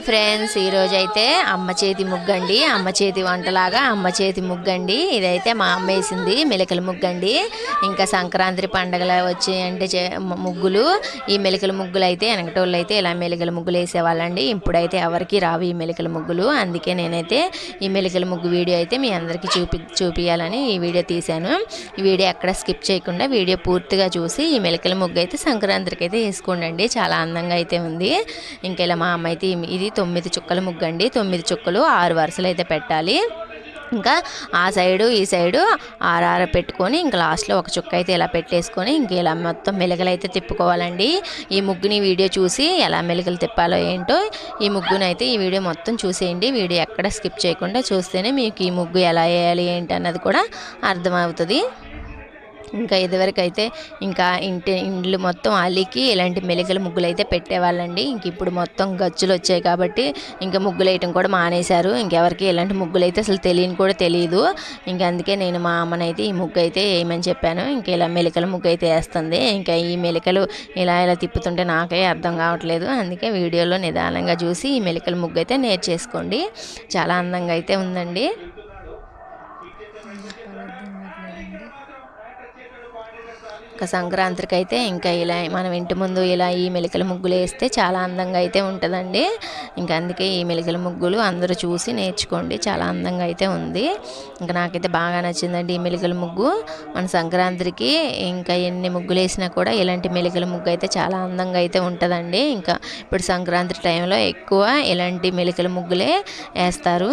Hi friends ఈరోజు అయితే అమ్మ చేతి ముగ్గండి అమ్మ చేతి వంటలాగా అమ్మ చేతి ముగ్గండి. ఇదైతే మా అమ్మ వేసింది మెలికల ముగ్గండి. ఇంకా సంక్రాంతి పండగలు వచ్చాయంటే చే- ముగ్గులు. ఈ మెలికల ముగ్గులు అయితే వెనకటోళ్ళు అయితే ఇలా మెలికల ముగ్గులు వేసేవాళ్ళండి. ఇప్పుడైతే ఎవరికి రావు ఈ మెలికల ముగ్గులు. అందుకే నేనైతే ఈ మెలికల ముగ్గు వీడియో అయితే మీ అందరికీ చూపి చూపించాలని ఈ వీడియో తీశాను. ఈ వీడియో ఎక్కడ స్కిప్ చేయకుండా వీడియో పూర్తిగా చూసి ఈ మెలికల ముగ్గు అయితే సంక్రాంతికి అయితే వేసుకోండి చాలా అందంగా అయితే ఉంది. ఇంకా ఇలా మా అమ్మ అయితే ఇది తొమ్మిది చుక్కల ముగ్గు అండి తొమ్మిది చుక్కలు ఆరు వరుసలు అయితే పెట్టాలి. ఇంకా ఆ సైడు ఈ సైడు ఆర్ఆర్ పెట్టుకొని ఇంకా లాస్ట్లో ఒక చుక్క అయితే ఇలా పెట్టేసుకొని ఇంక ఇలా మొత్తం మెలుగలు అయితే తిప్పుకోవాలండి. ఈ ముగ్గుని వీడియో చూసి ఎలా మెలుగలు తిప్పాలో ఏంటో ఈ ముగ్గుని అయితే ఈ వీడియో మొత్తం చూసేయండి. వీడియో ఎక్కడ స్కిప్ చేయకుండా చూస్తేనే మీకు ఈ ముగ్గు ఎలా వేయాలి ఏంటి అన్నది కూడా అర్థమవుతుంది. ఇంకా ఇదివరకు అయితే ఇంకా ఇంటి ఇండ్లు మొత్తం అలికి ఇలాంటి మెలికల ముగ్గులు అయితే పెట్టేవాళ్ళండి. ఇంక ఇప్పుడు మొత్తం గచ్చులు వచ్చాయి కాబట్టి ఇంకా ముగ్గులు వేయటం కూడా మానేశారు. ఇంకెవరికి ఇలాంటి ముగ్గులు అయితే అసలు తెలియని కూడా తెలియదు ఇంక అందుకే నేను మా అమ్మనైతే ఈ ముగ్గు అయితే వేయమని చెప్పాను. ఇంకా ఇలా మెలికల ముగ్గు అయితే వేస్తుంది. ఇంకా ఈ మెలికలు ఇలా ఇలా తిప్పుతుంటే నాకే అర్థం కావట్లేదు. అందుకే వీడియోలో నిదానంగా చూసి ఈ మెలికల ముగ్గు అయితే నేర్చేసుకోండి. చాలా అందంగా అయితే ఉందండి. ఇంకా సంక్రాంతికి అయితే ఇంకా ఇలా మనం ఇంటి ముందు ఇలా ఈ మెలికల ముగ్గులు వేస్తే చాలా అందంగా అయితే ఉంటుందండి. ఇంకా అందుకే ఈ మెలికల ముగ్గులు అందరూ చూసి నేర్చుకోండి. చాలా అందంగా అయితే ఉంది. ఇంకా నాకైతే బాగా నచ్చిందండి ఈ మెలికల ముగ్గు. మన సంక్రాంతికి ఇంకా ఎన్ని ముగ్గులు వేసినా కూడా ఇలాంటి మెలికల ముగ్గు అయితే చాలా అందంగా అయితే ఉంటుందండి. ఇంకా ఇప్పుడు సంక్రాంతి టైంలో ఎక్కువ ఇలాంటి మెలికల ముగ్గులే వేస్తారు.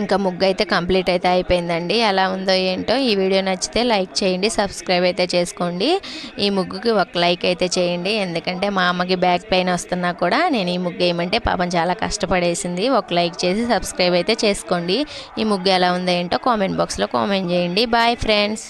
ఇంకా ముగ్గు అయితే కంప్లీట్ అయితే అయిపోయిందండి. ఎలా ఉందో ఏంటో ఈ వీడియో నచ్చితే లైక్ చేయండి సబ్స్క్రైబ్ అయితే చేసుకోండి. ఈ ముగ్గుకి ఒక లైక్ అయితే చేయండి. ఎందుకంటే మా అమ్మకి బ్యాక్ పెయిన్ వస్తున్నా కూడా నేను ఈ ముగ్గు వేయమంటే పాపం చాలా కష్టపడేసింది. ఒక లైక్ చేసి సబ్స్క్రైబ్ అయితే చేసుకోండి. ఈ ముగ్గు ఎలా ఉందో ఏంటో కామెంట్ బాక్స్లో కామెంట్ చేయండి. Bye friends.